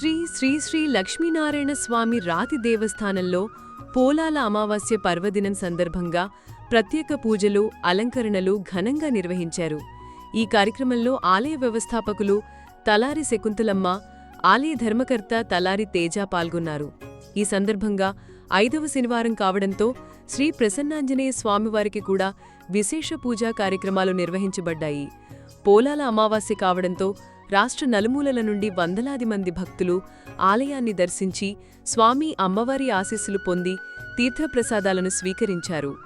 శ్రీ శ్రీ శ్రీ లక్ష్మీనారాయణ స్వామి రాతి దేవస్థానంలో పోలాల అమావాస్య పర్వదినం సందర్భంగా ప్రత్యేక పూజలు అలంకరణలు ఘనంగా నిర్వహించారు. ఈ కార్యక్రమంలో ఆలయ వ్యవస్థాపకులు తలారి శకుంతలమ్మ ఆలయ ధర్మకర్త తలారి తేజ పాల్గొన్నారు. ఈ సందర్భంగా ఐదవ శనివారం కావడంతో శ్రీ ప్రసన్నాంజనేయ స్వామివారికి కూడా విశేష పూజా కార్యక్రమాలు నిర్వహించబడ్డాయి. పోలాల అమావాస్య కావడంతో రాష్ట్ర నలుమూలల నుండి వందలాది మంది భక్తులు ఆలయాన్ని దర్శించి స్వామి అమ్మవారి ఆశీస్సులు పొంది తీర్థప్రసాదాలను స్వీకరించారు.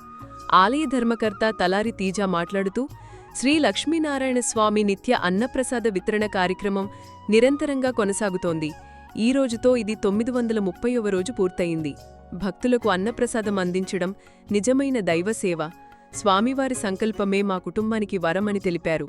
ఆలయ ధర్మకర్త తలారి తీజా మాట్లాడుతూ శ్రీ లక్ష్మీనారాయణ స్వామి నిత్య అన్నప్రసాద వితరణ కార్యక్రమం నిరంతరంగా కొనసాగుతోంది. ఈ రోజుతో ఇది తొమ్మిది వందల ముప్పైవ రోజు పూర్తయింది. భక్తులకు అన్నప్రసాదం అందించడం నిజమైన దైవసేవ స్వామివారి సంకల్పమే మా కుటుంబానికి వరమని తెలిపారు.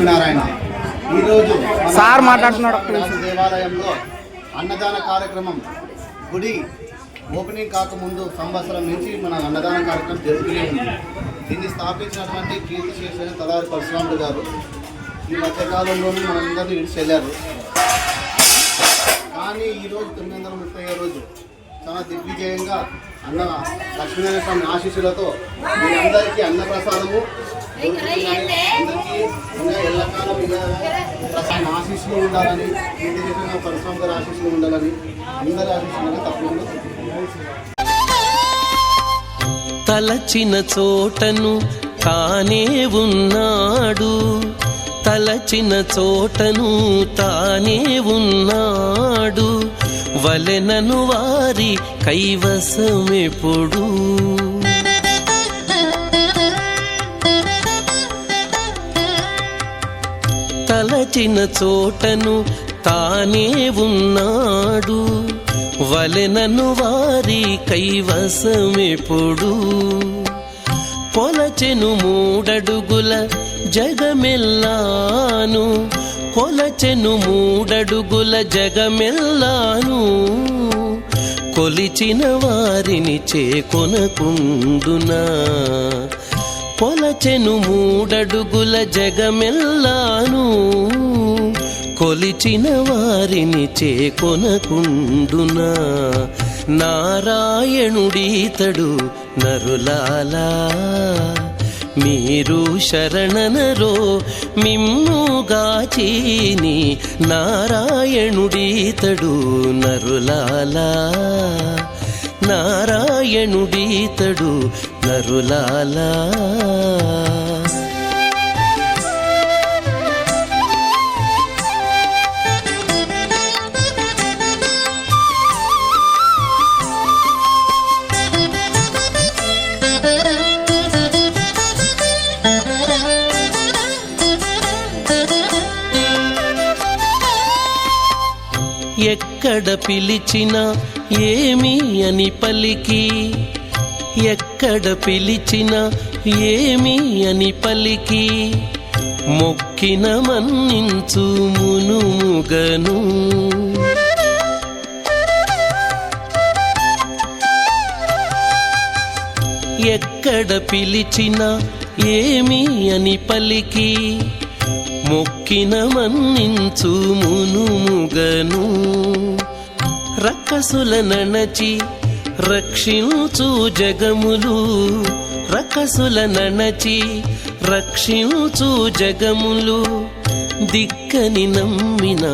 లక్ష్మీనారాయణ ఈరోజు సార్ మాట్లాడుతున్నాడు దేవాలయంలో అన్నదాన కార్యక్రమం గుడి ఓపెనింగ్ కాకముందు సంవత్సరం నుంచి మన అన్నదాన కార్యక్రమం జరుగుతూనే ఉంది. దీన్ని స్థాపించినటువంటి కీర్తి చేసిన తలారి పరశురాముడు గారు ఈ మధ్యకాలంలోనూ మనందరినీ విడిచి వెళ్ళారు. కానీ ఈరోజు తొమ్మిది వందల ముప్పై రోజు చాలా దిగ్విజయంగా అన్న లక్ష్మీనారాయణ స్వామి ఆశీస్సులతో మీ అందరికీ అన్నప్రసాదము ఎల్లకాలం ఇలా ఆశీస్సులు ఉండాలని ఇంటి దగ్గర పరశురామ గారి ఆశీస్సులు ఉండాలని అందరి ఆశీస్సులు తప్పకుండా తలచిన చోటను తానే ఉన్నాడు. తలచిన చోటను తానే ఉన్నాడు. వలెనను వారి కైవసమెప్పుడు తలచిన చోటను తానే ఉన్నాడు. వలెనను వారి కైవసమెప్పుడు. కొలచెను మూడడుగుల జగమెల్లాను. కొలచెను మూడడుగుల జగమెల్లాను. కొలిచిన వారిని చేకొనకుండునా. పొలచెను మూడడుగుల జగమెల్లాను కొలిచిన వారిని చేకొనకుండునా? నారాయణుడీతడు నరులాలా మీరు శరణనరో మిమ్ముగాచీని నారాయణుడీతడు నరులాలా. నారాయణుడీతడు గరులాలా. ఎక్కడ పిలిచినా ఏమి అని పలికి ఎక్కడ పిలిచినా ఏమి అని పలికి మొక్కిన మన్నించు మునుముగను. ఎక్కడ పిలిచినా ఏమి అని పలికి మొక్కిన మన్నించు మునుముగను. రక్కసుల నణచి రక్షించు జగములు రకసుల నణచి రక్షించు జగములు దిక్కని నమ్మిన